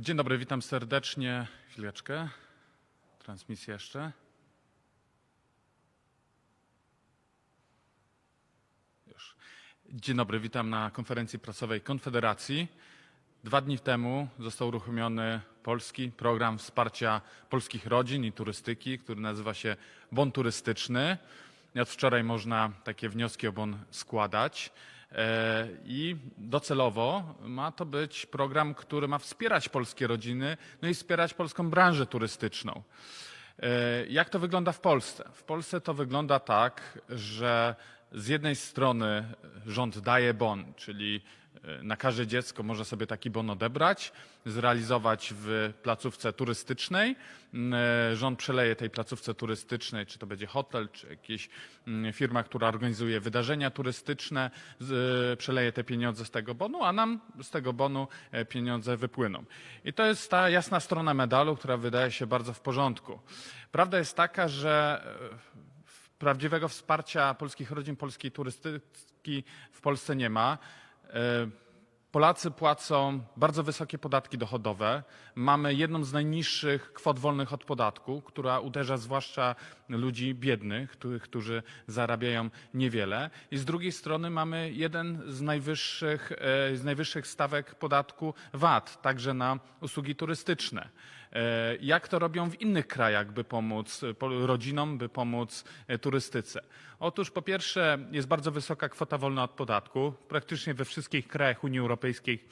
Dzień dobry, witam serdecznie. Chwileczkę. Transmisja jeszcze. Już. Dzień dobry, witam na konferencji prasowej Konfederacji. Dwa dni temu został uruchomiony polski program wsparcia polskich rodzin i turystyki, który nazywa się Bon Turystyczny. Od wczoraj można takie wnioski o bon składać. E, I docelowo ma to być program, który ma wspierać polskie rodziny, no i wspierać polską branżę turystyczną. E, Jak to wygląda w Polsce? W Polsce to wygląda tak, że z jednej strony rząd daje bon, czyli na każde dziecko może sobie taki bon odebrać, zrealizować w placówce turystycznej. Mm, e, Rząd przeleje tej placówce turystycznej, czy to będzie hotel, czy jakaś mm, firma, która organizuje wydarzenia turystyczne, e, przeleje te pieniądze z tego bonu, a nam z tego bonu e, pieniądze wypłyną. I to jest ta jasna strona medalu, która wydaje się bardzo w porządku. Prawda jest taka, że e, prawdziwego wsparcia polskich rodzin, polskiej turystyki w Polsce nie ma. E, Polacy płacą bardzo wysokie podatki dochodowe. Mamy jedną z najniższych kwot wolnych od podatku, która uderza zwłaszcza ludzi biednych, których- którzy zarabiają niewiele. I z drugiej strony mamy jeden z najwyższych, e, z najwyższych stawek podatku VAT, także na usługi turystyczne. E, Jak to robią w innych krajach, by pomóc e, rodzinom, by pomóc e, turystyce? Otóż po pierwsze jest bardzo wysoka kwota wolna od podatku. Praktycznie we wszystkich krajach Unii Europejskiej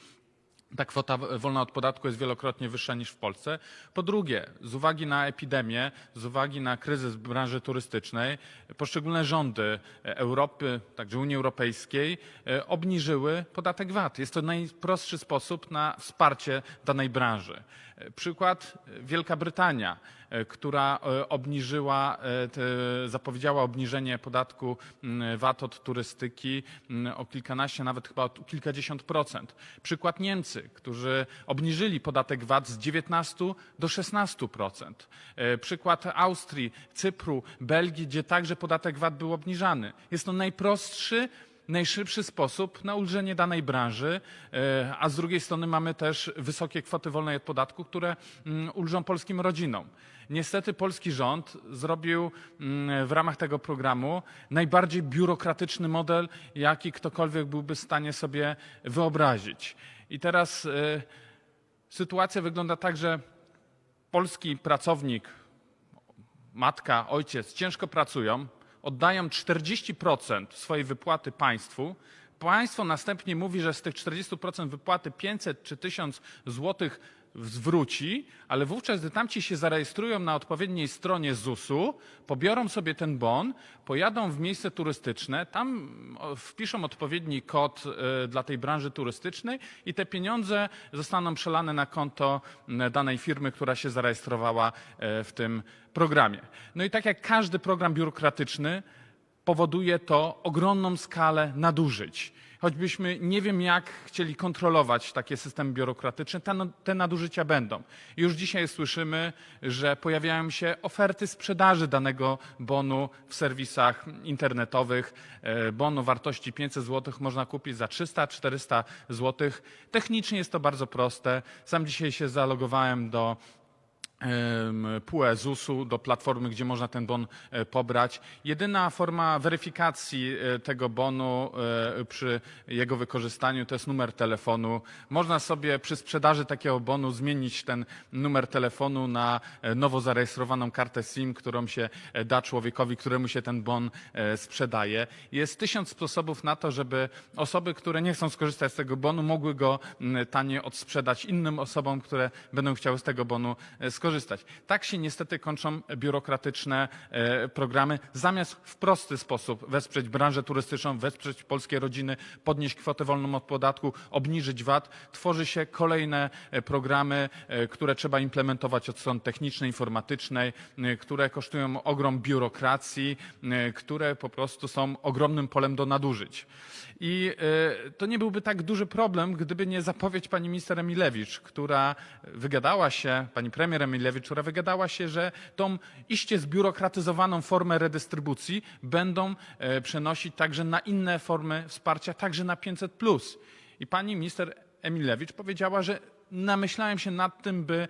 ta kwota wolna od podatku jest wielokrotnie wyższa niż w Polsce. Po drugie, z uwagi na epidemię, z uwagi na kryzys branży turystycznej, poszczególne rządy Europy, także Unii Europejskiej, e, obniżyły podatek VAT. Jest to najprostszy sposób na wsparcie danej branży. E, Przykład e, Wielka Brytania, e, która e, obniżyła, e, zapowiedziała obniżenie podatku VAT od turystyki o kilkanaście, nawet chyba o kilkadziesiąt procent. Przykład Niemcy, którzy obniżyli podatek VAT z 19 do 16 procent. E, Przykład Austrii, Cypru, Belgii, gdzie także podatek VAT był obniżany. Jest to najprostszy najszybszy sposób na ulżenie danej branży, e, a z drugiej strony mamy też wysokie kwoty wolnej od podatku, które mm, ulżą polskim rodzinom. Niestety polski rząd zrobił mm, w ramach tego programu najbardziej biurokratyczny model, jaki ktokolwiek byłby w stanie sobie wyobrazić. I teraz e, sytuacja wygląda tak, że polski pracownik, matka, ojciec ciężko pracują, oddają 40% swojej wypłaty państwu. Państwo następnie mówi, że z tych 40% wypłaty 500 czy 1000 złotych zwróci, ale wówczas, gdy tamci się zarejestrują na odpowiedniej stronie ZUS-u, pobiorą sobie ten bon, pojadą w miejsce turystyczne, tam wpiszą odpowiedni kod e, dla tej branży turystycznej i te pieniądze zostaną przelane na konto danej firmy, która się zarejestrowała e, w tym programie. No i tak jak każdy program biurokratyczny, powoduje to ogromną skalę nadużyć. Choćbyśmy nie wiem jak chcieli kontrolować takie systemy biurokratyczne, te, nadużycia będą. Już dzisiaj słyszymy, że pojawiają się oferty sprzedaży danego bonu w serwisach internetowych. E, Bon o wartości 500 zł można kupić za 300-400 zł. Technicznie jest to bardzo proste. Sam dzisiaj się zalogowałem do PUE ZUS-u, do platformy, gdzie można ten bon e, pobrać. Jedyna forma weryfikacji e, tego bonu e, przy jego wykorzystaniu to jest numer telefonu. Można sobie przy sprzedaży takiego bonu zmienić ten numer telefonu na nowo zarejestrowaną kartę SIM, którą się da człowiekowi, któremu się ten bon sprzedaje. Jest tysiąc sposobów na to, żeby osoby, które nie chcą skorzystać z tego bonu, mogły go m, taniej odsprzedać innym osobom, które będą chciały z tego bonu e, skorzystać. Tak się niestety kończą biurokratyczne e, programy. Zamiast w prosty sposób wesprzeć branżę turystyczną, wesprzeć polskie rodziny, podnieść kwotę wolną od podatku, obniżyć VAT, tworzy się kolejne e, programy, e, które trzeba implementować od strony technicznej, informatycznej, które kosztują ogrom biurokracji, które po prostu są ogromnym polem do nadużyć. I to nie byłby tak duży problem, gdyby nie zapowiedź pani minister Emilewicz, która wygadała się, pani premier Emilewicz, która wygadała się, że tą iście zbiurokratyzowaną formę redystrybucji będą e, przenosić także na inne formy wsparcia, także na 500. I pani minister Emilewicz powiedziała, że namyślałem się nad tym, by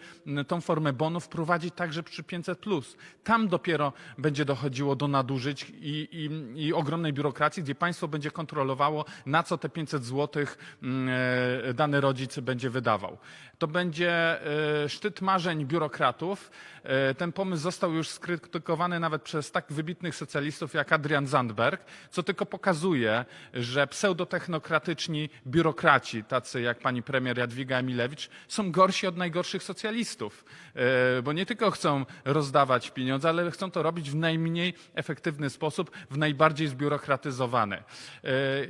tą formę bonu wprowadzić także przy 500. Tam dopiero będzie dochodziło do nadużyć i, i, i ogromnej biurokracji, gdzie państwo będzie kontrolowało, na co te 500 zł dany rodzic będzie wydawał. To będzie e, szczyt marzeń biurokratów. E, Ten pomysł został już skrytykowany nawet przez tak wybitnych socjalistów jak Adrian Zandberg, co tylko pokazuje, że pseudotechnokratyczni biurokraci, tacy jak pani premier Jadwiga Emilewicz, są gorsi od najgorszych socjalistów, E, bo nie tylko chcą rozdawać pieniądze, ale chcą to robić w najmniej efektywny sposób, w najbardziej zbiurokratyzowany. E,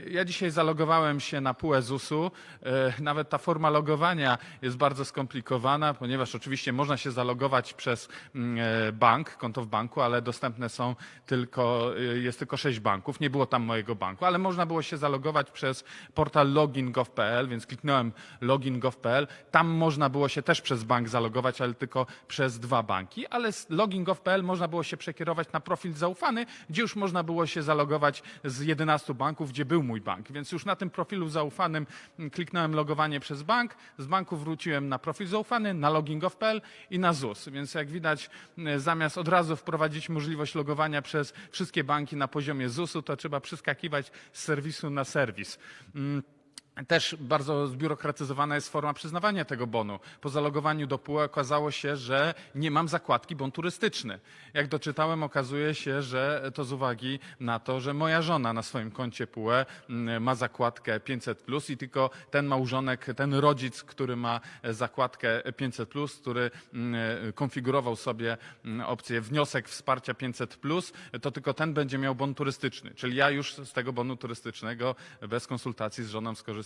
Ja dzisiaj zalogowałem się na PUE ZUS-u. E, Nawet ta forma logowania jest bardzo skomplikowana, ponieważ oczywiście można się zalogować przez mm, bank, konto w banku, ale dostępne są tylko, jest tylko sześć banków. Nie było tam mojego banku, ale można było się zalogować przez portal login.gov.pl, więc kliknąłem login.gov.pl. Tam można było się też przez bank zalogować, ale tylko przez dwa banki, ale z login.gov.pl można było się przekierować na profil zaufany, gdzie już można było się zalogować z 11 banków, gdzie był mój bank. Więc już na tym profilu zaufanym mm, kliknąłem logowanie przez bank, z banku wróciłem na profil zaufany, na login.gov.pl i na ZUS. Więc jak widać, mm, zamiast od razu wprowadzić możliwość logowania przez wszystkie banki na poziomie ZUS-u, to trzeba przeskakiwać z serwisu na serwis. Też bardzo zbiurokratyzowana jest forma przyznawania tego bonu. Po zalogowaniu do PUE okazało się, że nie mam zakładki bon turystyczny. Jak doczytałem, okazuje się, że to z uwagi na to, że moja żona na swoim koncie PUE mm, ma zakładkę 500 i tylko ten małżonek, ten rodzic, który ma zakładkę 500, który mm, konfigurował sobie mm, opcję wniosek wsparcia 500, to tylko ten będzie miał bon turystyczny. Czyli ja już z tego bonu turystycznego bez konsultacji z żoną skorzystać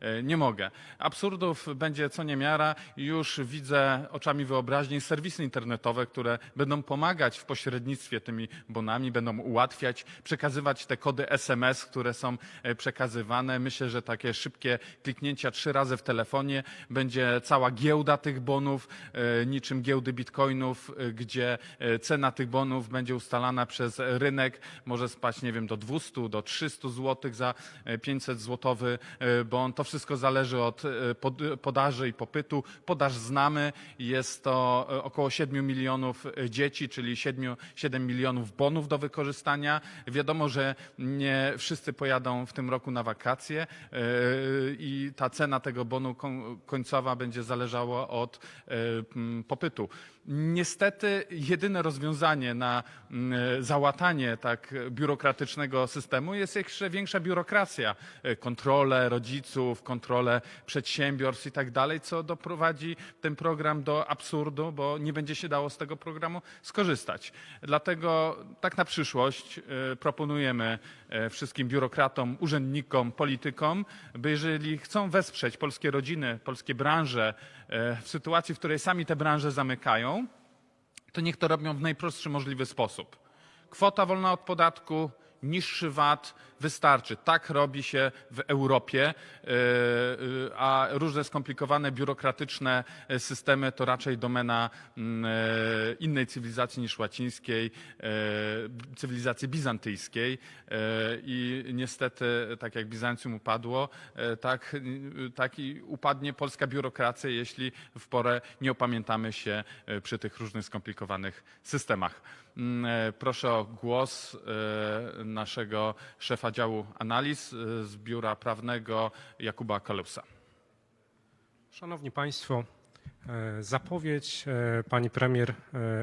e, nie mogę. Absurdów będzie co niemiara. Już widzę oczami wyobraźni serwisy internetowe, które będą pomagać w pośrednictwie tymi bonami, będą ułatwiać, przekazywać te kody SMS, które są e, przekazywane. Myślę, że takie szybkie kliknięcia trzy razy w telefonie będzie cała giełda tych bonów, e, niczym giełdy bitcoinów, gdzie cena tych bonów będzie ustalana przez rynek, może spaść, nie wiem, do 200, do 300 zł za e, 500 złotowy e, bon. To wszystko zależy od pod- podaży i popytu. Podaż znamy, jest to e, około 7 milionów dzieci, czyli 7, 7 milionów bonów do wykorzystania. Wiadomo, że nie wszyscy pojadą w tym roku na wakacje i ta cena tego bonu koń- końcowa będzie zależała od popytu. Niestety jedyne rozwiązanie na mm, załatanie tak biurokratycznego systemu jest jeszcze większa biurokracja, e, kontrole rodziców, kontrole przedsiębiorstw i tak dalej, co doprowadzi ten program do absurdu, bo nie będzie się dało z tego programu skorzystać. Dlatego tak na przyszłość e, proponujemy e, wszystkim biurokratom, urzędnikom, politykom, by jeżeli chcą wesprzeć polskie rodziny, polskie branże e, w sytuacji, w której sami te branże zamykają, to niech to robią w najprostszy możliwy sposób. Kwota wolna od podatku, niższy VAT wystarczy. Tak robi się w Europie, yy, yy, a różne skomplikowane, biurokratyczne e, systemy to raczej domena mm, e, innej cywilizacji niż łacińskiej, e, cywilizacji bizantyjskiej. E, I niestety, tak jak Bizancjum upadło, e, tak, tak i upadnie polska biurokracja, jeśli w porę nie opamiętamy się e, przy tych różnych skomplikowanych systemach. Mm, e, Proszę o głos e, naszego szefa działu analiz e, z biura prawnego Jakuba Kalusa. Szanowni Państwo, zapowiedź pani premier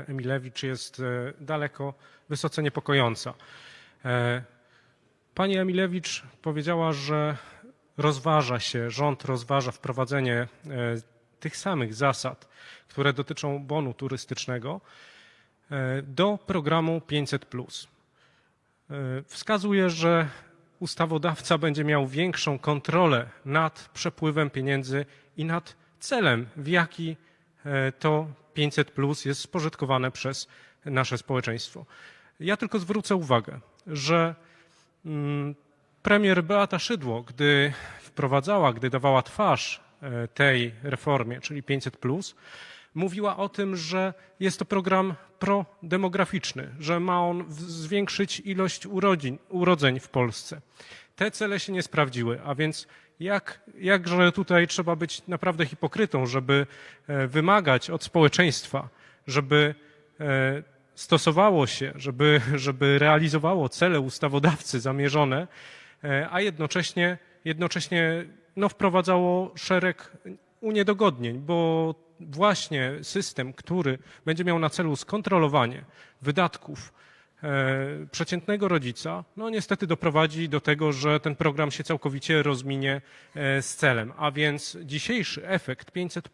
Emilewicz jest daleko wysoce niepokojąca. Pani Emilewicz powiedziała, że rozważa się, rząd rozważa wprowadzenie tych samych zasad, które dotyczą bonu turystycznego do programu 500. E, Wskazuje, że ustawodawca będzie miał większą kontrolę nad przepływem pieniędzy i nad celem, w jaki e, to 500 plus jest spożytkowane przez nasze społeczeństwo. Ja tylko zwrócę uwagę, że mm, premier Beata Szydło, gdy wprowadzała, gdy dawała twarz e, tej reformie, czyli 500 plus, mówiła o tym, że jest to program prodemograficzny, że ma on zwiększyć ilość urodzin, urodzeń w Polsce. Te cele się nie sprawdziły, a więc jak, jakże tutaj trzeba być naprawdę hipokrytą, żeby e, wymagać od społeczeństwa, żeby e, stosowało się, żeby, żeby realizowało cele ustawodawcy zamierzone, e, a jednocześnie, jednocześnie no, wprowadzało szereg uniedogodnień, bo właśnie system, który będzie miał na celu skontrolowanie wydatków e, przeciętnego rodzica, no niestety doprowadzi do tego, że ten program się całkowicie rozminie e, z celem. A więc dzisiejszy efekt 500,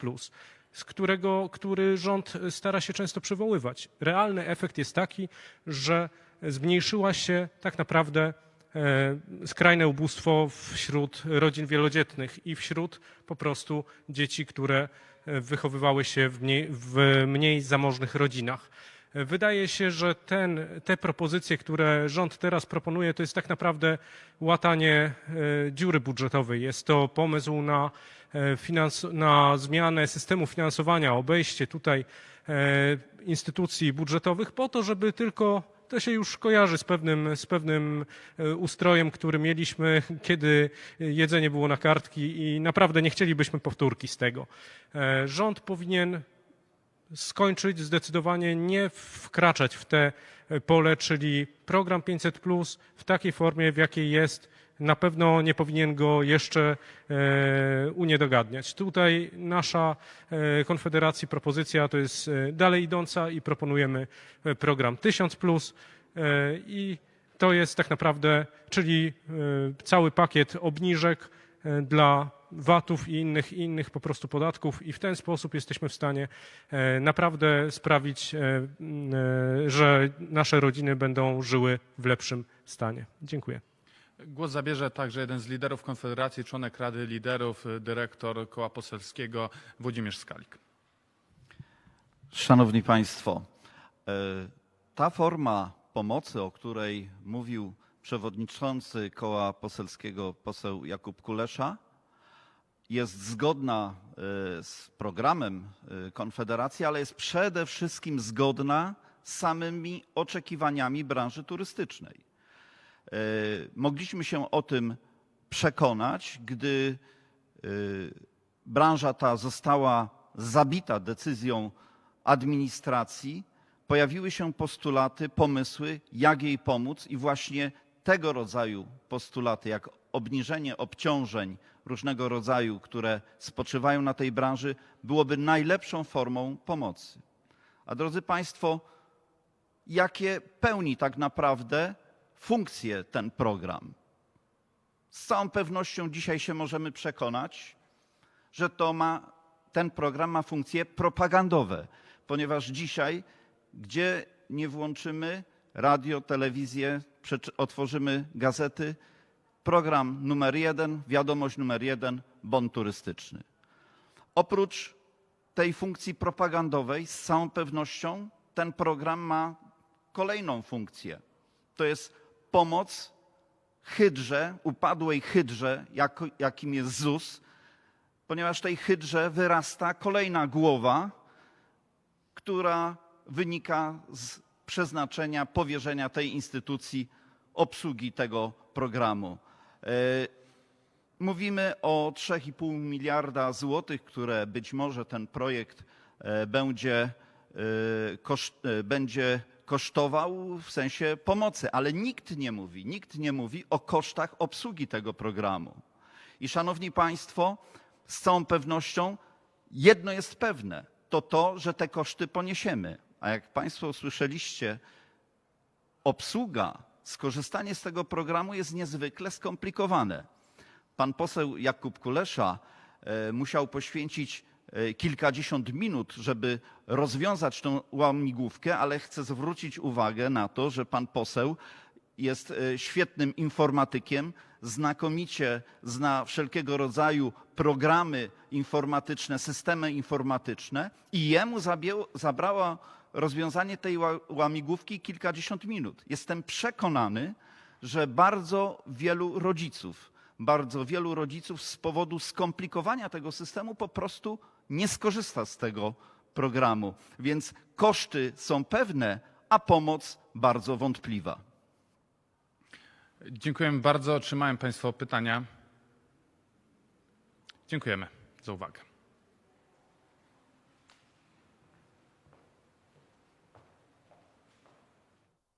z którego, który rząd stara się często przywoływać, realny efekt jest taki, że zmniejszyła się tak naprawdę e, skrajne ubóstwo wśród rodzin wielodzietnych i wśród po prostu dzieci, które wychowywały się w mniej, w mniej zamożnych rodzinach. Wydaje się, że ten, te propozycje, które rząd teraz proponuje, to jest tak naprawdę łatanie e, dziury budżetowej. Jest to pomysł na, e, finans, na zmianę systemu finansowania, obejście tutaj e, instytucji budżetowych po to, żeby tylko to się już kojarzy z pewnym, z pewnym e, ustrojem, który mieliśmy, kiedy jedzenie było na kartki i naprawdę nie chcielibyśmy powtórki z tego. E, Rząd powinien skończyć, zdecydowanie nie wkraczać w te pole, czyli program 500 w takiej formie, w jakiej jest, na pewno nie powinien go jeszcze e, uniedogadniać. Tutaj nasza e, Konfederacji propozycja to jest e, dalej idąca i proponujemy program 1000 e, i to jest tak naprawdę, czyli cały pakiet obniżek dla VAT-ów i innych, innych po prostu podatków i w ten sposób jesteśmy w stanie naprawdę sprawić, że nasze rodziny będą żyły w lepszym stanie. Dziękuję. Głos zabierze także jeden z liderów Konfederacji, członek Rady Liderów, dyrektor Koła Poselskiego Włodzimierz Skalik. Szanowni Państwo, e, ta forma pomocy, o której mówił przewodniczący koła poselskiego poseł Jakub Kulesza, jest zgodna e, z programem e, Konfederacji, ale jest przede wszystkim zgodna z samymi oczekiwaniami branży turystycznej. E, Mogliśmy się o tym przekonać, gdy e, branża ta została zabita decyzją administracji, pojawiły się postulaty, pomysły, jak jej pomóc, i właśnie tego rodzaju postulaty, jak obniżenie obciążeń różnego rodzaju, które spoczywają na tej branży, byłoby najlepszą formą pomocy. A drodzy Państwo, jakie pełni tak naprawdę funkcje ten program? Z całą pewnością dzisiaj się możemy przekonać, że to ma, ten program ma funkcje propagandowe, ponieważ dzisiaj, gdzie nie włączymy radio, telewizję, otworzymy gazety, program numer jeden, wiadomość numer jeden, bon turystyczny. Oprócz tej funkcji propagandowej, z całą pewnością ten program ma kolejną funkcję. To jest pomoc hydrze, upadłej hydrze, jako, jakim jest ZUS, ponieważ tej hydrze wyrasta kolejna głowa, która wynika z przeznaczenia, powierzenia tej instytucji obsługi tego programu. E, Mówimy o 3,5 miliarda złotych, które być może ten projekt e, będzie, e, koszt, będzie kosztował w sensie pomocy, ale nikt nie mówi, nikt nie mówi o kosztach obsługi tego programu. I szanowni państwo, z całą pewnością jedno jest pewne, to to, że te koszty poniesiemy. A jak państwo usłyszeliście, obsługa, skorzystanie z tego programu jest niezwykle skomplikowane. Pan poseł Jakub Kulesza e, musiał poświęcić kilkadziesiąt minut, żeby rozwiązać tą łamigłówkę, ale chcę zwrócić uwagę na to, że pan poseł jest e, świetnym informatykiem, znakomicie zna wszelkiego rodzaju programy informatyczne, systemy informatyczne i jemu zabrało rozwiązanie tej ła- łamigłówki kilkadziesiąt minut. Jestem przekonany, że bardzo wielu rodziców, bardzo wielu rodziców z powodu skomplikowania tego systemu po prostu nie skorzysta z tego programu. Więc koszty są pewne, a pomoc bardzo wątpliwa. Dziękujemy bardzo. Otrzymałem Państwo pytania. Dziękujemy za uwagę.